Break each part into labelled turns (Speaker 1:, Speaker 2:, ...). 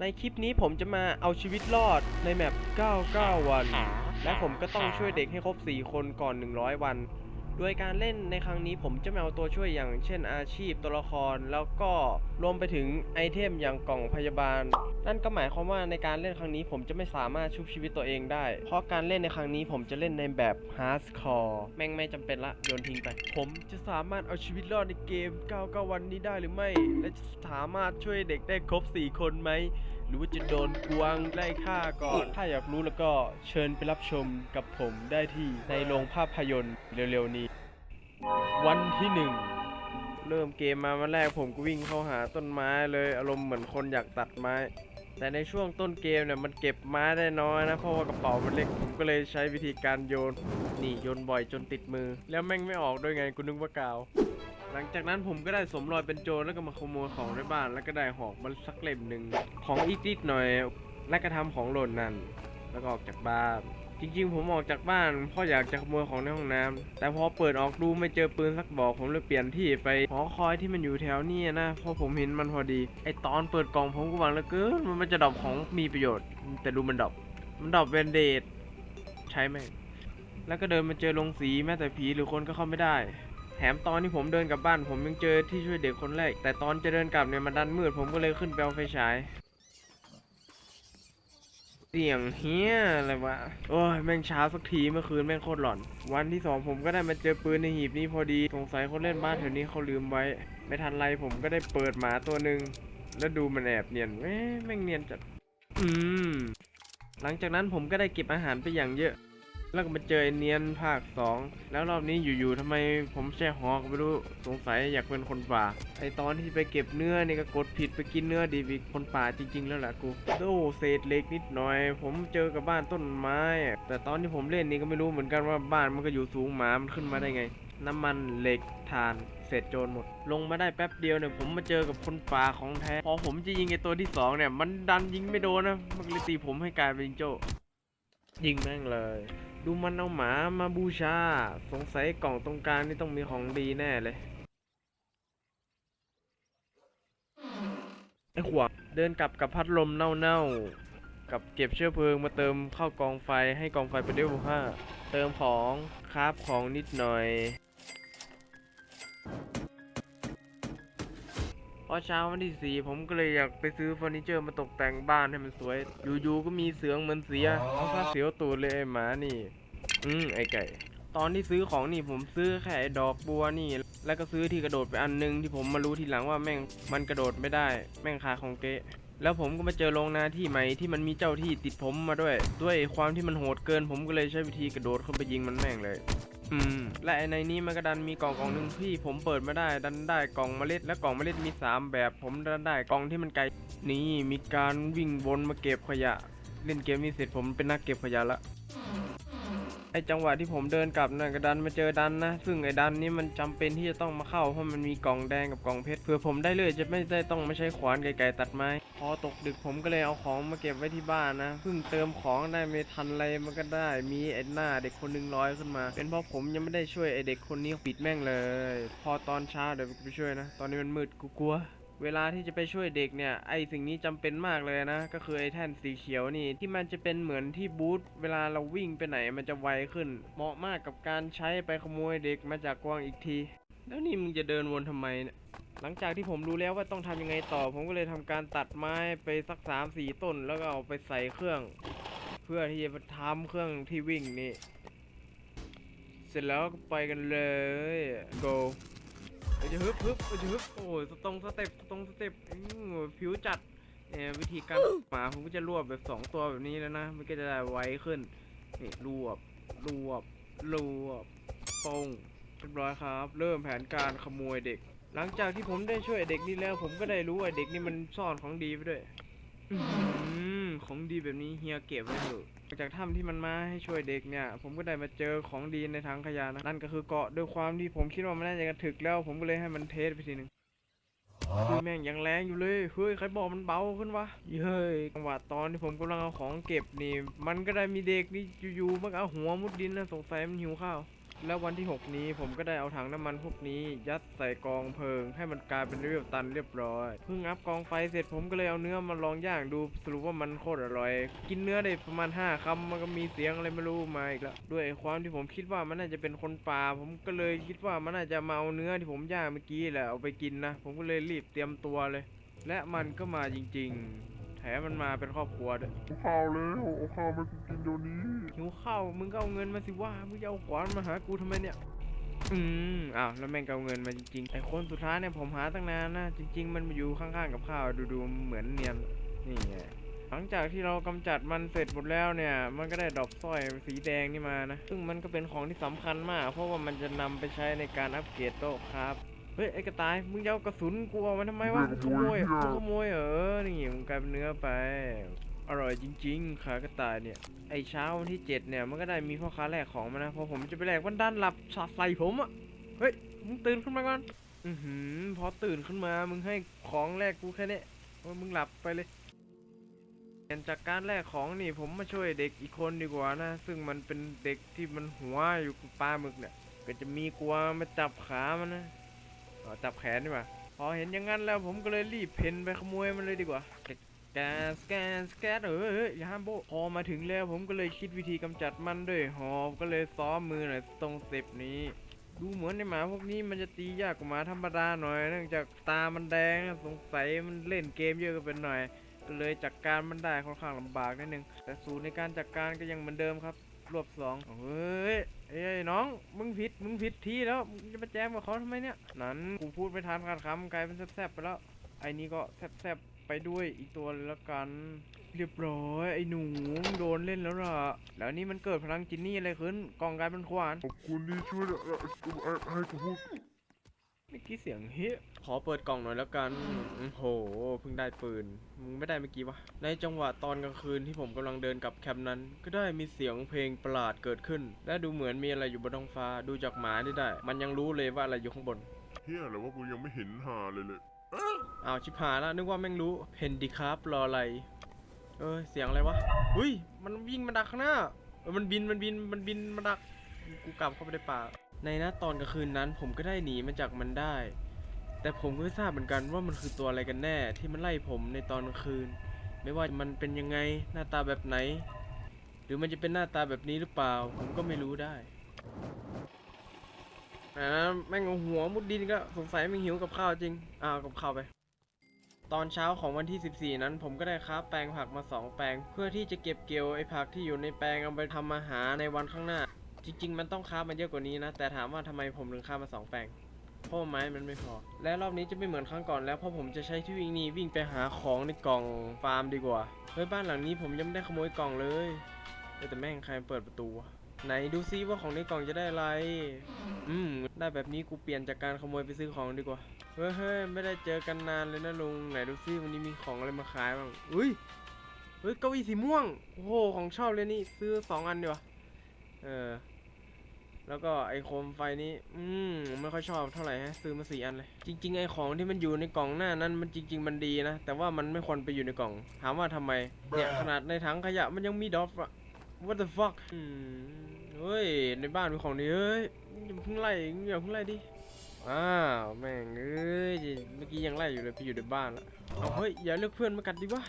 Speaker 1: ในคลิปนี้ผมจะมาเอาชีวิตรอดในแมป 99 วัน และผมก็ต้องช่วยเด็กให้ครบ 4 คนก่อน 100 วัน โดยการเล่นในครั้งนี้ผมจะมาเอาตัวช่วยอย่างเช่นอาชีพตัวละคร แล้วก็รวมไปถึงไอเทมอย่างกล่องพยาบาล นั่นก็หมายความว่าในการเล่นครั้งนี้ผมจะไม่สามารถชุบชีวิตตัวเองได้ เพราะการเล่นในครั้งนี้ผมจะเล่นในแบบ hardcore แม่งไม่จำเป็นละโยนทิ้งไป ผมจะสามารถเอาชีวิตรอดในเกม 99 วันนี้ได้หรือไม่ และจะสามารถช่วยเด็กได้ครบ 4 คนไหม หรือว่าจะโดนกวางไล่ฆ่าก่อน ถ้าอยากรู้แล้วก็เชิญไปรับชมกับผมได้ที่ในโรงภาพยนตร์เร็วๆนี้ วันที่หนึ่งเริ่มเกมมาวันแรกผมก็วิ่งเข้าหาต้นไม้เลยอารมณ์เหมือนคนอยากตัดไม้ แต่ในช่วงต้นเกมเนี่ยมันเก็บไม้ได้น้อยนะ เพราะว่ากระเป๋ามันเล็กผมก็เลยใช้วิธีการโยน นี่โยนบ่อยจนติดมือ แล้วแม่งไม่ออกด้วยไงกูนึกว่ากาว หลังจากนั้นผมก็ได้สวมรอยเป็นโจรแล้วก็มาขโมยของในบ้าน แล้วก็ได้หอกมาสักเล่มหนึ่งของอีกนิดหน่อย และก็ทำของหล่นนั่น แล้วก็ออกจากบ้าน จริงๆ ผมออกจากบ้านเพราะอยากจะขโมยของในห้องน้ำแต่พอเปิดออกดูไม่เจอปืนสักบอกผมเลยเปลี่ยนที่ไปหอคอยที่มันอยู่แถวนี้นะเพราะผมเห็นมันพอดีไอตอนเปิดกล่องผมก็หวังเหลือเกินมันจะดรอปของมีประโยชน์ แต่ดูมันดรอปมันดรอปเวนเดดใช้ไหมแล้วก็เดินมาเจอลงสีแม้แต่ผีหรือคนก็เข้าไม่ได้ แถมตอนที่ผมเดินกลับบ้าน ผมยังเจอที่ช่วยเด็กคนแรก แต่ตอนจะเดินกลับเนี่ยมันดันมืดผมก็เลยขึ้นไปเอาไฟฉาย เสียงเฮียอะไรวะ โอ้ยแม่งเช้าสักทีเมื่อคืนแม่งโคตรหลอน วันที่สองผมก็ได้มาเจอปืนในหีบนี้พอดี สงสัยคนเล่นบ้านแถวนี้เขาลืมไว้ ไม่ทันไรผมก็ได้เปิดหมาตัวหนึ่งแล้วดูมันแอบเนียนแม่งเนียนจัด อืม หลังจากนั้นผมก็ได้เก็บอาหารไปอย่างเยอะ แล้วก็มาเจอเนียนภาคสองแล้วรอบนี้อยู่ๆทำไมผมแช่หอกไม่รู้สงสัยอยากเป็นคนป่าไอตอนที่ไปเก็บเนื้อนี่ก็กดผิดไปกินเนื้อดีวิคนป่าจริง ๆ แล้วล่ะกูโอ้เศษเหล็กนิดหน่อย ผมเจอกับบ้านต้นไม้ แต่ตอนที่ผมเล่นนี่ก็ไม่รู้เหมือนกันว่าบ้านมันก็อยู่สูงหมามันขึ้นมาได้ไง น้ำมันเหล็กถ่านเศษโจรหมด ลงมาได้แป๊บเดียวเนี่ยผมมาเจอกับคนป่าของแท้พอผมจะยิงไอตัวที่สองเนี่ยมันดันยิงไม่โดนนะมันเลยตีผมให้กลายเป็นโจ้ยิงแม่งเลย ดูมันเอาหมามาบูชา สงสัยกล่องตรงกลางนี่ต้องมีของดีแน่เลย ไอ้ขวาเดินกลับกับพัดลมเน่าๆ กับเก็บเชื้อเพลิงมาเติมเข้ากองไฟให้กองไฟเป็นเลเวลห้าเติมของคราฟของนิดหน่อย พอเช้าวันที่สี่ผมก็เลยอยากไปซื้อเฟอร์นิเจอร์มาตกแต่งบ้านให้มันสวย อยู่ๆก็มีเสืองเหมือนเสียเอาซะเสียวตูดเลยไอ้หมานี่ อืมไอ้ไก่ ตอนที่ซื้อของนี่ผมซื้อแค่ดอกบัวนี่ แล้วก็ซื้อที่กระโดดไปอันนึงที่ผมมารู้ทีหลังว่าแม่งมันกระโดดไม่ได้ แม่งคาของเกะแล้วผมก็มาเจอโรงนาที่ใหม่ที่มันมีเจ้าที่ติดผมมาด้วย ด้วยความที่มันโหดเกินผมก็เลยใช้วิธีกระโดดเข้าไปยิงมันแม่งเลย อืมและในนี้มันก็ดันมีกล่องกล่องหนึ่งที่ผมเปิดไม่ได้ ดันได้กล่องเมล็ดและกล่องเมล็ดมีสามแบบ ผมดันได้กล่องที่มันไกลนี่มีการวิ่งวนมาเก็บขยะ เล่นเกมนี้เสร็จผมเป็นนักเก็บขยะละไอจังหวะที่ผมเดินกลับนั่นก็ดันมาเจอดันนะ ซึ่งไอดันนี้มันจำเป็นที่จะต้องมาเข้าเพราะมันมีกล่องแดงกับกล่องเพชรเพื่อผมได้เลยจะไม่ได้ต้องมาใช้ขวานไกลๆตัดไม้ พอตกดึกผมก็เลยเอาของมาเก็บไว้ที่บ้านนะเพิ่งเติมของได้ไม่ทันอะไรมันก็ได้ มีไอหน้าเด็กคนหนึงลอยขึ้นมา เป็นเพราะผมยังไม่ได้ช่วยไอเด็กคนนี้ปิดแม่งเลย พอตอนเช้าเดี๋ยวไปช่วยนะ ตอนนี้มันมืดกูกลัวเวลาที่จะไปช่วยเด็กเนี่ยไอสิ่งนี้จำเป็นมากเลยนะ ก็คือไอแท่นสีเขียวนี่ที่มันจะเป็นเหมือนที่บูธเวลาเราวิ่งไปไหนมันจะไวขึ้น เหมาะมากกับการใช้ไปขโมยเด็กมาจากกวางอีกที แล้วนี่มึงจะเดินวนทำไมเนี่ยหลังจากที่ผมรู้แล้วว่าต้องทำยังไงต่อ ผมก็เลยทำการตัดไม้ไปสักสามสี่ต้น แล้วก็เอาไปใส่เครื่อง เพื่อที่จะทำเครื่องที่วิ่งนี่ เสร็จแล้วก็ไปกันเลย go เอจะฮึบฮึบเอจะฮึบโอ้ยตรงสเต็ปตรงสเต็ปผิวจัดเนี่ยวิธีการหมาผมก็จะรวบแบบสองตัวแบบนี้แล้วนะ มันก็จะได้ไวขึ้นนี่รวบรวบรวบปง เรียบร้อยครับ เริ่มแผนการขโมยเด็ก หลังจากที่ผมได้ช่วยเด็กนี่แล้ว ผมก็ได้รู้ว่าเด็กนี่มันซ่อนของดีไปด้วยอื้อหือของดีแบบนี้เฮียเก็บไว้เถอะจากถ้ำที่มันมาให้ช่วยเด็กเนี่ย ผมก็ได้มาเจอของดีในถังขยะนะนั่นก็คือเกาะด้วยความที่ผมคิดว่ามันน่าจะกระถึกแล้ว ผมก็เลยให้มันเทสไปทีหนึ่งคือแม่งยังแรงอยู่เลยเฮ้ยใครบอกมันเบาขึ้นวะเฮ้ยจังหวะตอนที่ผมกำลังเอาของเก็บนี่ มันก็ได้มีเด็กนี่อยู่ๆมันเอาหัวมุดดินนะสงสัยมันหิวข้าว แล้ววันที่ 6 นี้ผมก็ได้เอาถังน้ำมันพวกนี้ ยัดใส่กองเพลิง ให้มันกลายเป็นเรียบตันเรียบร้อย เพิ่งอัพกองไฟเสร็จผมก็เลยเอาเนื้อมาลองย่างดูสรุปว่ามันโคตรอร่อย กินเนื้อได้ประมาณ 5คำมันก็มีเสียงอะไรไม่รู้มาอีกแล้วด้วยความที่ผมคิดว่ามันน่าจะเป็นคนป่า ผมก็เลยคิดว่ามันน่าจะมาเอาเนื้อที่ผมย่างเมื่อกี้แหละเอาไปกินนะ ผมก็เลยรีบเตรียมตัวเลย และมันก็มาจริง ๆ แถมมันมาเป็นครอบครัวด้วย
Speaker 2: เอาข้าวแล้วเอาข้าวมากินเดี๋ยวนี้
Speaker 1: หิวข้าวมึงก็เอาเงินมาสิว่ามึงจะเอาขวานมาหากูทำไมเนี่ย อืมอ้าวแล้วแม่งก็เอาเงินมาจริงๆไอ้คนสุดท้ายเนี่ยผมหาตั้งนานนะจริง ๆ มันมาอยู่ข้างๆกับข้าวดูดูๆเหมือนเนียนนี่ไงหลังจากที่เรากำจัดมันเสร็จหมดแล้วเนี่ย มันก็ได้ดอกสร้อยสีแดงนี่มานะ ซึ่งมันก็เป็นของที่สำคัญมาก เพราะว่ามันจะนำไปใช้ในการอัปเกรดโลกครับ เฮ้ยไอ้กระต่ายมึงจะเอากระสุนกูเอามาทำไมวะมึงขโมยมึงขโมยเหรอนี่มึงกลายเป็นเนื้อไปอร่อยจริงๆขากระต่ายเนี่ยไอเช้าวันที่เจ็ดเนี่ยมันก็ได้มีพ่อค้าแลกของมานะพอผมจะไปแลกวันด้านหลับสาดใส่ผมอะเฮ้ยมึงตื่นขึ้นมาก่อนอือหือพอตื่นขึ้นมามึงให้ของแลกกูแค่นี้โอ้ยมึงหลับไปเลยเปลี่ยนจากการแลกของนี่ผมมาช่วยเด็กอีกคนดีกว่านะ ซึ่งมันเป็นเด็กที่มันหัวอยู่กับปลาหมึกเนี่ยก็จะมีกลัวมาจับขามันนะอ๋อ จับแขนดีกว่าพอเห็นอย่างนั้นแล้วผมก็เลยรีบเพ่นไปขโมยมันเลยดีกว่าแกสแกสแกนเออเฮ้ยอย่าห้ามโบพอมาถึงแล้วผมก็เลยคิดวิธีกำจัดมันด้วยหอบก็เลยซ้อมมือหน่อยตรงเต็ปนี้ดูเหมือนในหมาพวกนี้มันจะตียากกว่าหมาธรรมดาหน่อยเนื่องจากตามันแดงสงสัยมันเล่นเกมเยอะกันไปหน่อยก็เลยจัดการมันได้ค่อนข้างลำบากนิดนึง แต่สูตรในการจัดการก็ยังเหมือนเดิมครับ รวบสองเฮ้ย เอ้ยน้อง มึงผิด มึงผิดทีแล้ว มึงจะมาแจ้งกับเขาทำไมเนี่ย นั้น กูพูดไปทานการคำกลายเป็นแซบๆไปแล้ว ไอ้นี่ก็แซบๆไปด้วยอีกตัวแล้วกัน เรียบร้อย ไอ้หนูโดนเล่นแล้วล่ะ แล้วนี่มันเกิดพลังจินนี่อะไรขึ้นกลองกลายเป็นขวาน
Speaker 2: ขอบคุณที่ช่วยเอ่อเอ่อให้กูพูด
Speaker 1: เมื่อกี้เสียงเฮ้ยขอเปิดกล่องหน่อยแล้วกันโอ้โห เพิ่งได้ปืน มึงไม่ได้เมื่อกี้วะ ในจังหวะตอนกลางคืนที่ผมกำลังเดินกลับแคมป์นั้น ก็ได้มีเสียงเพลงประหลาดเกิดขึ้น และดูเหมือนมีอะไรอยู่บนท้องฟ้า ดูจากหมานี่ได้ มันยังรู้เลยว่าอะไรอยู่ข้างบน
Speaker 2: เฮียแต่ว่ากูยังไม่เห็นหาเลยเลย
Speaker 1: อ้าวชิบหายแล้วนึกว่าแม่งรู้ เพนดิครับรออะไร เอ้ยเสียงอะไรวะ อุ้ย มันวิ่งมาดักข้างหน้าเออมันบิน มันบิน มันบินมาดัก กูกลับเข้าไปในป่า ในนะตอนกลางคืนนั้นผมก็ได้หนีมาจากมันได้ แต่ผมก็ไม่ทราบเหมือนกันว่ามันคือตัวอะไรกันแน่ ที่มันไล่ผมในตอนกลางคืน ไม่ว่ามันเป็นยังไงหน้าตาแบบไหน หรือมันจะเป็นหน้าตาแบบนี้หรือเปล่า ผมก็ไม่รู้ได้อ่าแม่งเอาหัวมุดดินก็สงสัยมันหิวกับข้าวจริงอ้าวกับข้าวไป ตอนเช้าของวันที่ 14 นั้น ผมก็ได้ค้าแปลงผักมา 2 แปลง เพื่อที่จะเก็บเกี่ยวไอ้ผักที่อยู่ในแปลงเอาไปทำอาหารในวันข้างหน้า จริง ๆ มันต้องค้ามันเยอะกว่านี้นะ แต่ถามว่าทำไมผมถึงค้ามา2แปลงเพราะไม้มันไม่พอ และรอบนี้จะไม่เหมือนครั้งก่อนแล้วเพราะผมจะใช้ที่วิ่งนี้วิ่งไปหาของในกล่องฟาร์มดีกว่าเฮ้ยบ้านหลังนี้ผมยังไม่ได้ขโมยกล่องเลยแต่แม่งใครเปิดประตูไหนดูซิว่าของในกล่องจะได้อะไร อืม ได้แบบนี้กูเปลี่ยนจากการขโมยไปซื้อของดีกว่า เฮ้ยเฮ้ยไม่ได้เจอกันนานเลยนะลุง ไหนดูซิวันนี้มีของอะไรมาขายบ้าง อุ้ย เฮ้ยเก้าอี้สีม่วง โอ้โห ของชอบเลยนี่ ซื้อสองอันดีกว่า เออ แล้วก็ไอโคมไฟนี้ อืมไม่ค่อยชอบเท่าไหร่ฮะซื้อมาสี่อันเลย จริง ๆ ไอของที่มันอยู่ในกล่องหน้านั้นมันจริง ๆ มันดีนะ แต่ว่ามันไม่ควรไปอยู่ในกล่อง ถามว่าทำไม เนี่ยขนาดในถังขยะมันยังมีดอฟอะ what the fuck อืมเฮ้ย ในบ้านมีของดีเฮ้ยอย่าเพิ่งไล่อย่าเพิ่งไล่ดิอ้าวแม่งเอ้ยเมื่อกี้ยังไล่อยู่เลยไปอยู่ในบ้านละเอาเฮ้ยอย่าเลือกเพื่อนมากัดดิวะ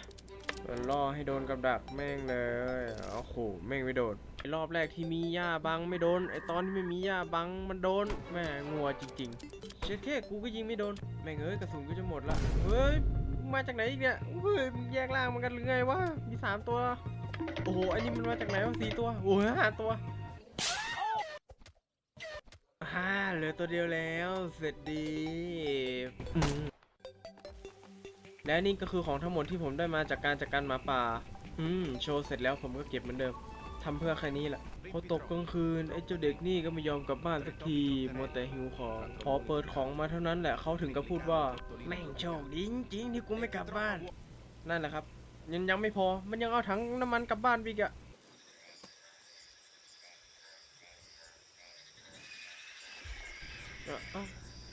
Speaker 1: เออล่อให้โดนกับดักแม่งเลยโอ้โหแม่งไม่โดนไอรอบแรกที่มีหญ้าบังไม่โดน ไอตอนที่ไม่มีหญ้าบังมันโดน แม่งัวจริงๆ เช็ดแค่กูก็ยิงไม่โดน แม่งเอ้ยกระสุนก็จะหมดละ เฮ้ย มาจากไหนอีกเนี่ย เฮ้ยแยกล่างมันกันหรือไงวะ มีสามตัว โอ้โหไอ้นี่มันมาจากไหนวะสี่ตัว โอ้โหห้าตัวฮ่าเหลือตัวเดียวแล้ว เสร็จดี และนี่ก็คือของทั้งหมดที่ผมได้มาจากการจัดการหมาป่า อืม โชว์เสร็จแล้วผมก็เก็บเหมือนเดิมทำเพื่อใครนี้แหละพอตกกลางคืนไอ้เจ้าเด็กนี่ก็ไม่ยอมกลับบ้านสักทีมัวแต่หิวของ พอเปิดของมาเท่านั้นแหละเขาถึงกับพูดว่า แม่งโชคดีจริงๆที่กูไม่กลับบ้าน นั่นแหละครับ ยังยังไม่พอ มันยังเอาถังน้ำมันกลับบ้านไปอีกอะ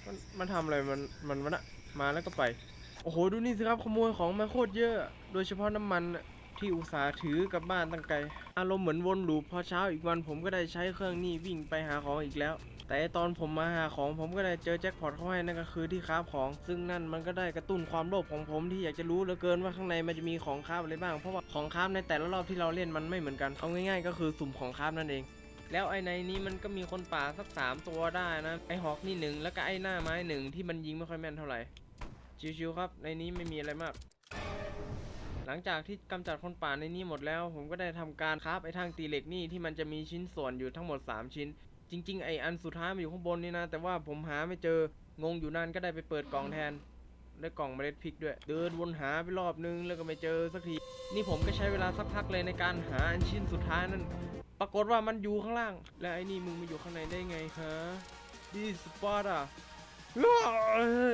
Speaker 1: มันมันทำอะไรมันมันมันอะมาแล้วก็ไป โอ้โห ดูนี่สิครับขโมยของมาโคตรเยอะ โดยเฉพาะน้ำมันที่อุตส่าห์ถือกลับบ้านตั้งไกล อารมณ์เหมือนวนลูปพอเช้าอีกวันผมก็ได้ใช้เครื่องนี้วิ่งไปหาของอีกแล้ว แต่ตอนผมมาหาของผมก็ได้เจอแจ็คพอตเข้าให้นั่นก็คือที่คราฟของ ซึ่งนั่นมันก็ได้กระตุ้นความโลภของผมที่อยากจะรู้เหลือเกินว่าข้างในมันจะมีของคราฟอะไรบ้าง เพราะว่าของคราฟในแต่ละรอบที่เราเล่นมันไม่เหมือนกัน เอาง่ายๆ ก็คือสุ่มของคราฟนั่นเอง แล้วไอ้ในนี้มันก็มีคนป่าสักสามตัวได้นะ ไอ้ฮอกนี่หนึ่งแล้วก็ไอ้หน้าไม้หนึ่งที่มันยิงไม่ค่อยแม่นเท่าไหร่ ชิวๆครับ ในนี้ไม่มีอะไรมาก หลังจากที่กำจัดคนป่าในนี้หมดแล้ว ผมก็ได้ทำการคราฟไอ้ทางตีเหล็กนี่ที่มันจะมีชิ้นส่วนอยู่ทั้งหมด 3 ชิ้น จริง ๆ ไอ้อันสุดท้ายมันอยู่ข้างบนนี่นะ แต่ว่าผมหาไม่เจองงอยู่นั่นก็ได้ไปเปิดกล่องแทนได้กล่องเมล็ดพริกด้วย เดินวนหาไปรอบนึงแล้วก็ไม่เจอสักที นี่ผมก็ใช้เวลาสักพักเลยในการหาอันชิ้นสุดท้ายนั้นปรากฏว่ามันอยู่ข้างล่าง แล้วไอ้นี่มึงมาอยู่ข้างในได้ไงฮะดีสปอร์ตอะ เออ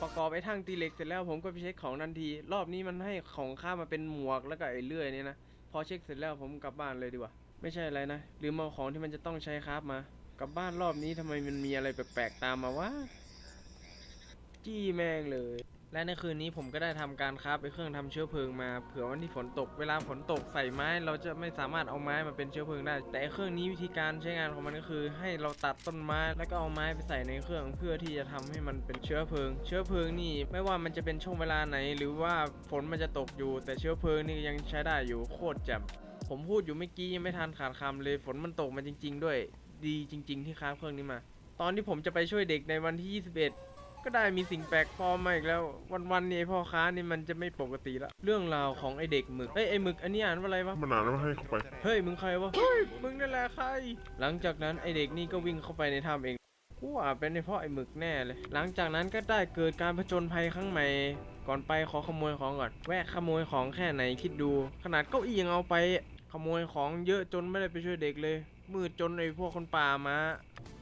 Speaker 1: ประกอบไอ้ทางตีเหล็กเสร็จแล้วผมก็ไปเช็คของทันที รอบนี้มันให้ของข้ามาเป็นหมวกแล้วก็ไอ้เลื่อยนี่นะ พอเช็คเสร็จแล้วผมกลับบ้านเลยดีกว่า ไม่ใช่อะไรนะลืมเอาของที่มันจะต้องใช้ครับมากลับบ้านรอบนี้ทำไมมันมีอะไรแปลกๆตามมาวะ จี้แม่งเลย และในคืนนี้ผมก็ได้ทำการคราฟไปเครื่องทำเชื้อเพลิงมาเผื่อวันที่ฝนตกเวลาฝนตกใส่ไม้ เราจะไม่สามารถเอาไม้มาเป็นเชื้อเพลิงได้ แต่เครื่องนี้วิธีการใช้งานของมันก็คือ ให้เราตัดต้นไม้แล้วก็เอาไม้ไปใส่ในเครื่อง เพื่อที่จะทำให้มันเป็นเชื้อเพลิง เชื้อเพลิงนี่ไม่ว่ามันจะเป็นช่วงเวลาไหน หรือว่าฝนมันจะตกอยู่ แต่เชื้อเพลิงนี่ยังใช้ได้อยู่โคตรแจ่มผมพูดอยู่เมื่อกี้ยังไม่ทันขาดคำเลยฝนมันตกมาจริง ๆ ด้วย ดีจริง ๆ ที่คราฟเครื่องนี้มา ตอนที่ผมจะไปช่วยเด็กในวันที่ 21 ก็ได้มีสิ่งแปลกปลอมมาอีกแล้ววันๆนี้ไอ้พ่อค้านี่มันจะไม่ปกติละเรื่องราวของไอเด็กหมึกเอ้ยไอหมึกอันนี้อ่านว่าอะไรวะ
Speaker 2: มันนานแล้วให้เขาไป
Speaker 1: เฮ้ยมึงใครวะ เฮ้ยมึงนั่นแหละใคร หลังจากนั้นไอเด็กนี่ก็วิ่งเข้าไปในถ้ำเองกูว่าเป็นในเพราะไอหมึกแน่เลย หลังจากนั้นก็ได้เกิดการผจญภัยครั้งใหม่ ก่อนไปขอขโมยของก่อน แวะขโมยของแค่ไหนคิดดู ขนาดเก้าอี้ยังเอาไป ขโมยของเยอะจนไม่ได้ไปช่วยเด็กเลย มืดจนไอพวกคนป่ามา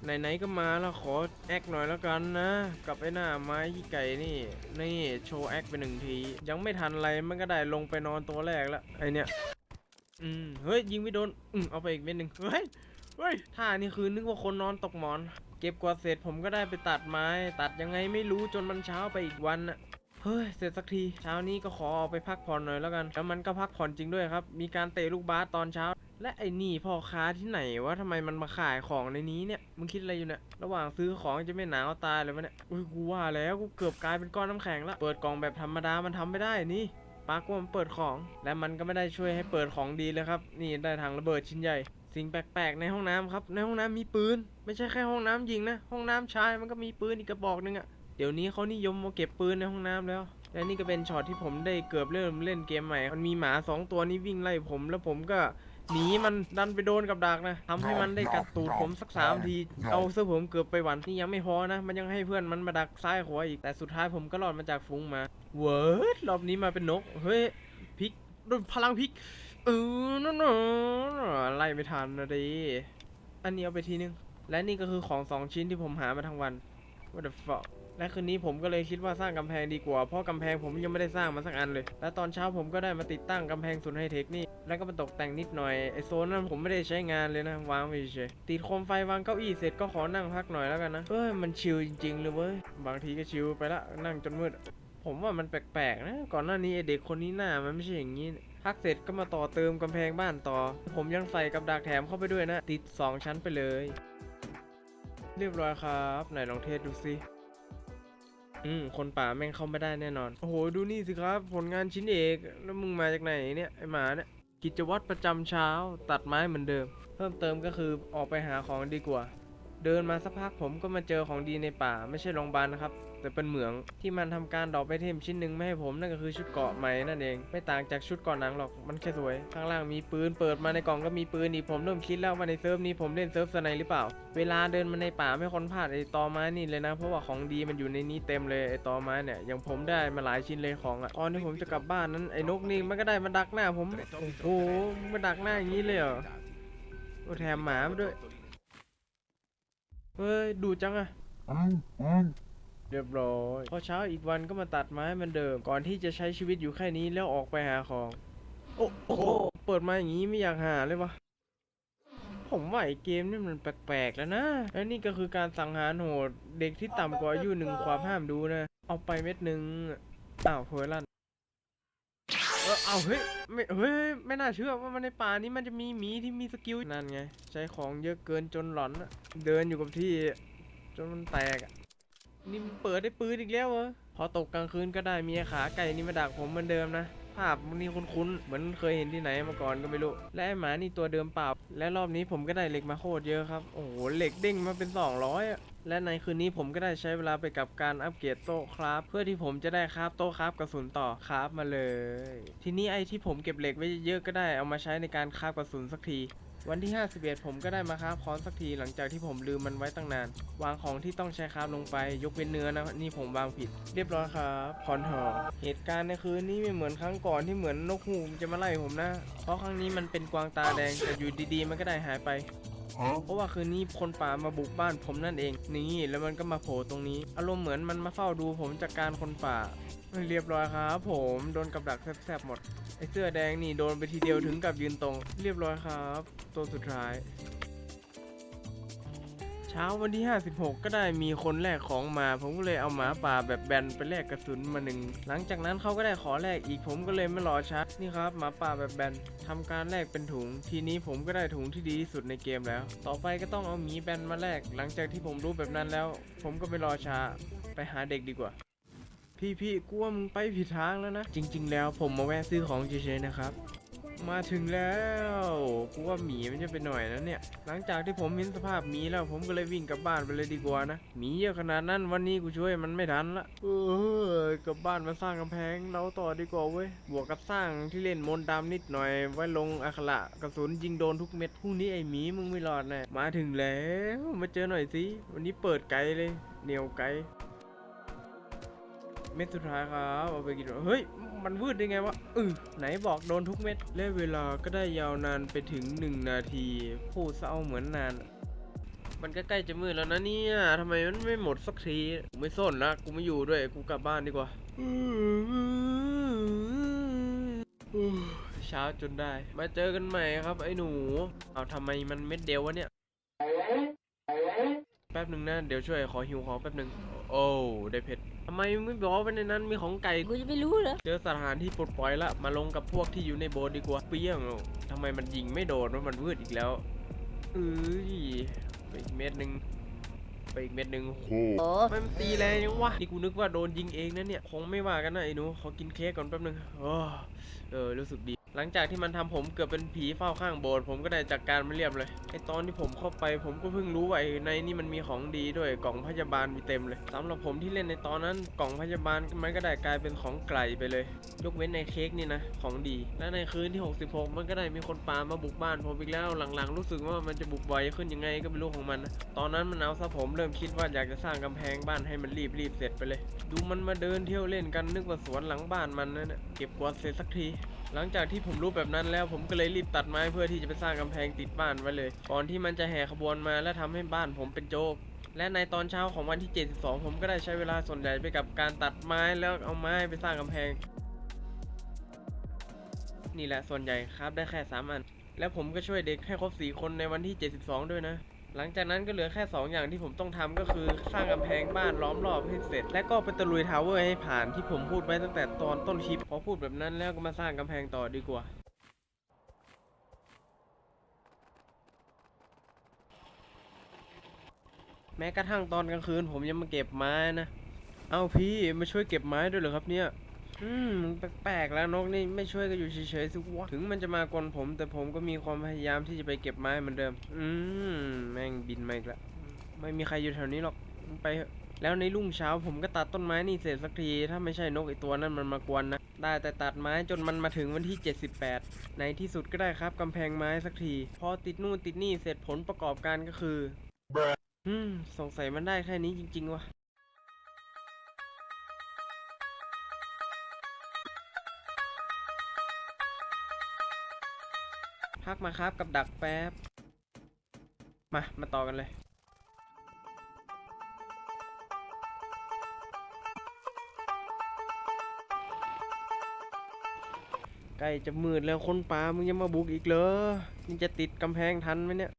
Speaker 1: ไหนๆก็มาแล้วขอแอคหน่อยแล้วกันนะ กับไอ้หน้าไม้ยี่ไก่นี่ นี่โชว์แอคไปหนึ่งที ยังไม่ทันอะไรมันก็ได้ลงไปนอนตัวแรกแล้วไอเนี้ยอืมเฮ้ยยิงไม่โดนอืมเอาไปอีกเม็ดหนึ่งเฮ้ยเฮ้ยท่านี่คือนึกว่าคนนอนตกหมอน เก็บกวาดเสร็จผมก็ได้ไปตัดไม้ ตัดยังไงไม่รู้จนมันเช้าไปอีกวันน่ะเฮ้ย เสร็จสักที เช้านี้ก็ขอออกไปพักผ่อนหน่อยแล้วกัน แล้วมันก็พักผ่อนจริงด้วยครับ มีการเตะลูกบาสตอนเช้า และไอ้นี่พ่อค้าที่ไหนวะทำไมมันมาขายของในนี้เนี่ยมึงคิดอะไรอยู่เนี่ยระหว่างซื้อของจะไม่หนาวตายเลยวะเนี่ยอุ้ยกูว่าแล้วกูเกือบกลายเป็นก้อนน้ำแข็งละเปิดกล่องแบบธรรมดามันทำไม่ได้นี่ปากว่ามันเปิดของ และมันก็ไม่ได้ช่วยให้เปิดของดีเลยครับ นี่ได้ทางระเบิดชิ้นใหญ่ สิ่งแปลกๆในห้องน้ำครับ ในห้องน้ำมีปืน ไม่ใช่แค่ห้องน้ำหญิงนะ ห้องน้ำชายมันก็มีปืนอีกกระบอกหนึงอะเดี๋ยวนี้เขานิยมมาเก็บปืนในห้องน้ำแล้ว และนี่ก็เป็นช็อตที่ผมได้เกือบเริ่มเล่นเกมใหม่ มันมีหมาสองตัวนี้วิ่งไล่ผม แล้วผมก็ หนีมันดันไปโดนกับดักนะทำให้มันได้กัดตูดผมสักสามที เอาเสื้อผมเกือบไปหวันนี่ยังไม่พอนะ มันยังให้เพื่อนมันมาดักซ้ายขวาอีก แต่สุดท้ายผมก็รอดมาจากฟุ้งมา เวิร์ดรอบนี้มาเป็นนก เฮ้ยพลิกด้วยพลังพลิก เออนั่นน่ะไล่ไม่ทันนะดิอันนี้เอาไปทีนึง และนี่ก็คือของสองชิ้นที่ผมหามาทั้งวัน What the fuck และคืนนี้ผมก็เลยคิดว่าสร้างกำแพงดีกว่า เพราะกำแพงผมยังไม่ได้สร้างมาสักอันเลย และตอนเช้าผมก็ได้มาติดตั้งกำแพงศูนย์ไฮเทคนี่ แล้วก็มาตกแต่งนิดหน่อย ไอโซนนั้นผมไม่ได้ใช้งานเลยนะ วางไว้เฉยติดโคมไฟวางเก้าอี้เสร็จก็ขอนั่งพักหน่อยแล้วกันนะ เอ้ยมันชิลจริงๆเลยเว้ย บางทีก็ชิลไปละนั่งจนมืด ผมว่ามันแปลกๆนะ ก่อนหน้านี้ไอเด็กคนนี้หน้ามันไม่ใช่อย่างนี้พักเสร็จก็มาต่อเติมกำแพงบ้านต่อ ผมยังใส่กับดักแถมเข้าไปด้วยนะ ติดสองชั้นไปเลย เรียบร้อยครับ ไหนลองเทสดูสิ อืม คนป่าแม่งเข้าไม่ได้แน่นอน โอ้โห ดูนี่สิครับ ผลงานชิ้นเอก แล้วมึงมาจากไหนเนี่ย ไอหมาเนี่ย กิจวัตรประจำเช้า ตัดไม้เหมือนเดิม เพิ่มเติมก็คือออกไปหาของดีกว่า เดินมาสักพักผมก็มาเจอของดีในป่า ไม่ใช่โรงพยาบาลนะครับ แต่เป็นเหมืองที่มันทำการดรอกไปเทมชิ้นหนึ่งไม่ให้ผมนั่นก็คือชุดเกาะใหม่นั่นเอง ไม่ต่างจากชุดเกาะหนังหรอกมันแค่สวย ข้างล่างมีปืนเปิดมาในกล่องก็มีปืนอีกผมเริ่มคิดแล้วว่าในเซิร์ฟนี้ผมเล่นเซิร์ฟสไนหรือเปล่า เวลาเดินมาในป่าไม่คนพลาดไอ้ตอไม้นี่เลยนะ เพราะว่าของดีมันอยู่ในนี้เต็มเลยไอ้ตอไม้เนี่ยอย่างผมได้มาหลายชิ้นเลยของอะตอนที่ผมจะกลับบ้านนั้นไอ้นกนี่มันก็ได้มาดักหน้าผมโอ้โหมาดักหน้าอย่างนี้เลยเหรอโอ้แถมหมาด้วย เฮ้ยดูจังอะเรียบร้อยพอเช้าอีกวันก็มาตัดไม้เหมือนเดิม ก่อนที่จะใช้ชีวิตอยู่แค่นี้แล้วออกไปหาของ โอ้โหเปิดมาอย่างนี้ไม่อยากหาเลยวะผมว่าไอเกมนี่มันแปลกๆแล้วนะ และนี่ก็คือการสังหารโหด เด็กที่ต่ำกว่าอายุหนึ่งความห้ามดูนะ เอาไปเม็ดหนึ่งอ้าวเฮอร์ลัน เออเอาเฮ้ยไม่เฮ้ยไม่น่าเชื่อว่ามันในป่านี้มันจะมีหมีที่มีสกิลนั่นไง ใช้ของเยอะเกินจนหลอนอะเดินอยู่กับที่ จนมันแตกอะนี่มันเปิดได้ปืนอีกแล้วเหรอพอตกกลางคืนก็ได้มีขาไก่นี่มาดักผมเหมือนเดิมนะภาพมันนี่คุ้นๆเหมือนเคยเห็นที่ไหนมาก่อนก็ไม่รู้ และไอหมานี่ตัวเดิมเปล่า และรอบนี้ผมก็ได้เหล็กมาโคตรเยอะครับ โอ้โหเหล็กเด้งมาเป็น 200อะ และในคืนนี้ผมก็ได้ใช้เวลาไปกับการอัปเกรดโต๊ะครับเพื่อที่ผมจะได้คราฟโต๊ะคราฟกระสุนต่อคราฟมาเลย ทีนี้ไอ้ที่ผมเก็บเหล็กไว้เยอะก็ได้เอามาใช้ในการคราฟกระสุนสักทีวันที่ 51 ผมก็ได้มาคราฟค้อนสักทีหลังจากที่ผมลืมมันไว้ตั้งนาน วางของที่ต้องใช้คราฟลงไป ยกเว้นเนื้อนะ นี่ผมวางผิด เรียบร้อยครับคอนทองเหตุการณ์ในคืนนี้ไม่เหมือนครั้งก่อนที่เหมือนนกฮูกมันจะมาไล่ผมนะ เพราะครั้งนี้มันเป็นกวางตาแดงแต่อยู่ดีๆ มันก็ได้หายไป เพราะว่าคืนนี้คนป่ามาบุกบ้านผมนั่นเอง นี่แล้วมันก็มาโผล่ตรงนี้ อารมณ์เหมือนมันมาเฝ้าดูผมจากการคนป่า เรียบร้อยครับ ผมโดนกับดักแซบๆหมดไอเสื้อแดงนี่โดนไปทีเดียวถึงกับยืนตรง เรียบร้อยครับ ตัวสุดท้าย ช้าวันที่ 56 ก็ได้มีคนแลกของมา ผมก็เลยเอาหมาป่าแบบแบนไปแลกกระสุนมาหนึ่งหลังจากนั้นเขาก็ได้ขอแลกอีกผมก็เลยไม่รอช้านี่ครับหมาป่าแบบแบนทำการแลกเป็นถุง ทีนี้ผมก็ได้ถุงที่ดีที่สุดในเกมแล้ว ต่อไปก็ต้องเอาหมีแบนมาแลกหลังจากที่ผมรู้แบบนั้นแล้ว ผมก็ไม่รอช้าไปหาเด็กดีกว่าพี่พี่กูว่ามึงไปผิดทางแล้วนะ จริง ๆ แล้วผมมาแวะซื้อของเฉยๆนะครับ มาถึงแล้วกูว่าหมีมันจะไปหน่อยนะเนี่ย หลังจากที่ผมเห็นสภาพหมีแล้วผมก็เลยวิ่งกลับบ้านไปเลยดีกว่านะหมีเยอะขนาดนั้นวันนี้กูช่วยมันไม่ทันละเออกลับบ้านมาสร้างกำแพงเราต่อดีกว่าเว้ยบวกกับสร้างที่เล่นมนต์ดำนิดหน่อย ไว้ลงอัคระกระสุนยิงโดนทุกเม็ดพรุ่งนี้ไอ้หมีมึงไม่รอดแน่มาถึงแล้วมาเจอหน่อยสิวันนี้เปิดไกลเลยเหนียวไกล เม็ดสุดท้ายครับเอาไปกินเฮ้ย มันวืดได้ไงวะออไหนบอกโดนทุกเม็ดและเวลาก็ได้ยาวนานไปถึง 1 นาทีพูดซะเอาเหมือนนาน มันใกล้จะมืดแล้วนะเนี่ยทำไมมันไม่หมดสักทีกไม่สนนะกูไม่อยู่ด้วยกูกลับบ้านดีกว่าเช้าจนได้ มาเจอกันใหม่ครับไอ้หนู เอาทำไมมันเม็ดเดียววะเนี่ย ป๊บหนึ่งนะ เดี๋ยวช่วยขอหิวของแป๊บหนึ่งโอ้ได้เพชรทำไมไม่บอกว่าในนั้นมีของไก่
Speaker 3: กูจะไม่รู้เหรอ
Speaker 1: เจอสถานที่ปลดปล่อยละมาลงกับพวกที่อยู่ในโบสถ์ดีกว่าเปี้ยงทำไมมันยิงไม่โดนว่ามันวืดอีกแล้วเอ้ยไปอีกเม็ดหนึ่งไปอีกเม็ดหนึ่ง
Speaker 2: โค
Speaker 3: โอ้
Speaker 1: ทำไมมันตีแรงยังวะนี่กูนึกว่าโดนยิงเองนะเนี่ยคงไม่ว่ากันนะไอ้หนูขอกินเค้กก่อนแป๊บหนึงโอ้เออรู้สึกดี หลังจากที่มันทำผมเกือบเป็นผีเฝ้าข้างโบสถ์ผมก็ได้จัดการไมันเรียบเลยไอตอนที่ผมเข้าไปผมก็เพิ่งรู้ว่าไอในนี่มันมีของดีด้วยกล่องพยาบาลมีเต็มเลยสำหรับผมที่เล่นในตอนนั้นกล่องพยาบาลมันก็ได้กลายเป็นของไกลไปเลย ยกเว้นในเค้กนี่นะของดี และในคืนที่ 66 มันก็ได้มีคนปามาบุกบ้านผมอีกแล้วหลังๆ รู้สึกว่ามันจะบุกบ่อยขึ้นยังไงก็ไม่รู้ของมันนะตอนนั้นมันเอาซะผมเริ่มคิดว่าอยากจะสร้างกำแพงบ้านให้มันรีบรีบๆเสร็จไปเลย ดูมันมาเดินเที่ยวเล่นกันนึกว่าสวนหลังบ้านมันนั่นนะเก็บกวาดเสร็จสักทีหลังจากที่ผมรู้แบบนั้นแล้วผมก็เลยรีบตัดไม้เพื่อที่จะไปสร้างกำแพงติดบ้านไว้เลย ก่อนที่มันจะแห่ขบวนมาและทำให้บ้านผมเป็นโจกและในตอนเช้าของวันที่ 72 ผมก็ได้ใช้เวลาส่วนใหญ่ไปกับการตัดไม้แล้วเอาไม้ไปสร้างกำแพง นี่แหละส่วนใหญ่ครับได้แค่ 3 อัน แล้วผมก็ช่วยเด็กให้ครบ 4 คนในวันที่ 72 ด้วยนะ หลังจากนั้นก็เหลือแค่ 2 อย่างที่ผมต้องทำก็คือสร้างกำแพงบ้านล้อมรอบให้เสร็จ และก็ไปตะลุยทาวเวอร์ให้ผ่านที่ผมพูดไว้ตั้งแต่ตอนต้นคลิปพอพูดแบบนั้นแล้วก็มาสร้างกำแพงต่อดีกว่าแม้กระทั่งตอนกลางคืนผมยังมาเก็บไม้นะ เอาพี่มาช่วยเก็บไม้ด้วยเหรอครับเนี่ย อืมแปลกๆแล้วนกนี่ไม่ช่วยก็อยู่เฉยๆสิวะถึงมันจะมากวนผม แต่ผมก็มีความพยายามที่จะไปเก็บไม้เหมือนเดิม อืมแม่งบินมาอีกแล้วไม่มีใครอยู่แถวนี้หรอกไปเถอะแล้วในรุ่งเช้าผมก็ตัดต้นไม้นี่เสร็จสักที ถ้าไม่ใช่นกไอตัวนั้นมันมากวนนะ ได้แต่ตัดไม้จนมันมาถึงวันที่ 78 ในที่สุดก็ได้ครับกำแพงไม้สักที พอติดนู่นติดนี่เสร็จผลประกอบการก็คือ อืม สงสัยมันได้แค่นี้จริง ๆวะ พักมาครับกับดักแป๊บ มา มาต่อกันเลย ใกล้จะมืดแล้วคนป่ามึงยังมาบุกอีกเหรอนี่จะติดกำแพงทันไหมเนี่ย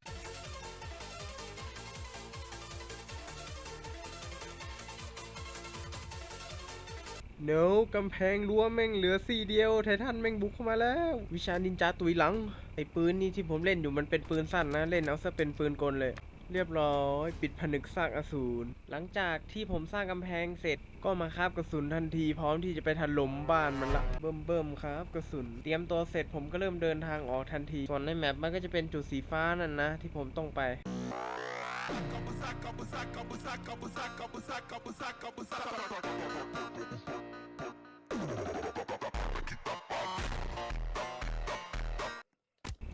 Speaker 1: เนกำแพงรั้วแม่งเหลือสี่เดียว ไททันแม่งบุกเข้ามาแล้ว วิชานินจาตุยหลัง ไอ้ปืนนี่ที่ผมเล่นอยู่มันเป็นปืนสั้นนะ เล่นเอาซะเป็นปืนกลเลย เรียบร้อย ปิดผนึกซากอสูรหลังจากที่ผมสร้างกำแพงเสร็จ ก็มาคาบกระสุนทันทีพร้อมที่จะไปถล่มบ้านมันละเบิ่มเบิ่มครับกระสุน เตรียมตัวเสร็จผมก็เริ่มเดินทางออกทันที ส่วนในแมปมันก็จะเป็นจุดสีฟ้านั่นนะ ที่ผมต้องไป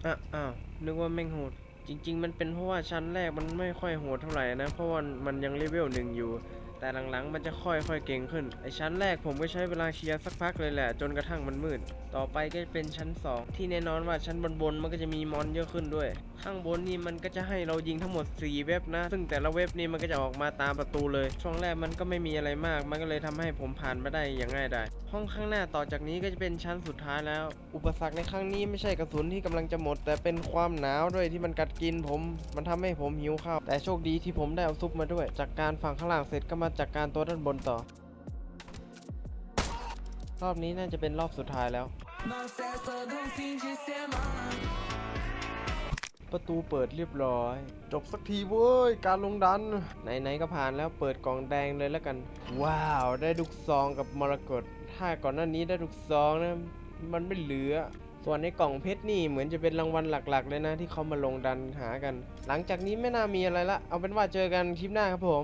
Speaker 1: อะอ้าวนึกว่าแม่งโหด จริง ๆ มันเป็นเพราะว่าชั้นแรกมันไม่ค่อยโหดเท่าไหร่นะ เพราะว่ามันยังเลเวลหนึ่งอยู่ แต่หลังๆมันจะค่อยๆเก่งขึ้น ไอชั้นแรกผมก็ใช้เวลาเคลียร์สักพักเลยแหละ จนกระทั่งมันมืด ต่อไปก็เป็นชั้น 2 ที่แน่นอนว่าชั้นบนๆมันก็จะมีมอนเยอะขึ้นด้วย ข้างบนนี่มันก็จะให้เรายิงทั้งหมด 4 เว็บนะ ซึ่งแต่ละเว็บนี่มันก็จะออกมาตามประตูเลย ช่วงแรกมันก็ไม่มีอะไรมาก มันก็เลยทำให้ผมผ่านมาได้อย่างง่ายดาย ห้องข้างหน้าต่อจากนี้ก็จะเป็นชั้นสุดท้ายแล้ว อุปสรรคในครั้งนี้ไม่ใช่กระสุนที่กำลังจะหมด แต่เป็นความหนาวด้วยที่มันกัดกินผม มันทำให้ผมหิวข้าว แต่โชคดีที่ผมได้เอาซุปมาด้วย จากการฝังข้างล่างเสร็จก็มาจากการตัวด้านบนต่อ รอบนี้น่าจะเป็นรอบสุดท้ายแล้ว ประตูเปิดเรียบร้อย จบสักทีเว้ย การลงดัน ไหนๆก็ผ่านแล้วเปิดกล่องแดงเลยแล้วกัน ว้าว ได้ลูกซองกับมรกตถ้าก่อนหน้านี้ได้ลูกซองนะ มันไม่เหลือส่วนในกล่องเพชรนี่เหมือนจะเป็นรางวัลหลัก ๆ เลยนะที่เขามาลงดันหากัน หลังจากนี้ไม่น่ามีอะไรละ เอาเป็นว่าเจอกันคลิปหน้าครับผม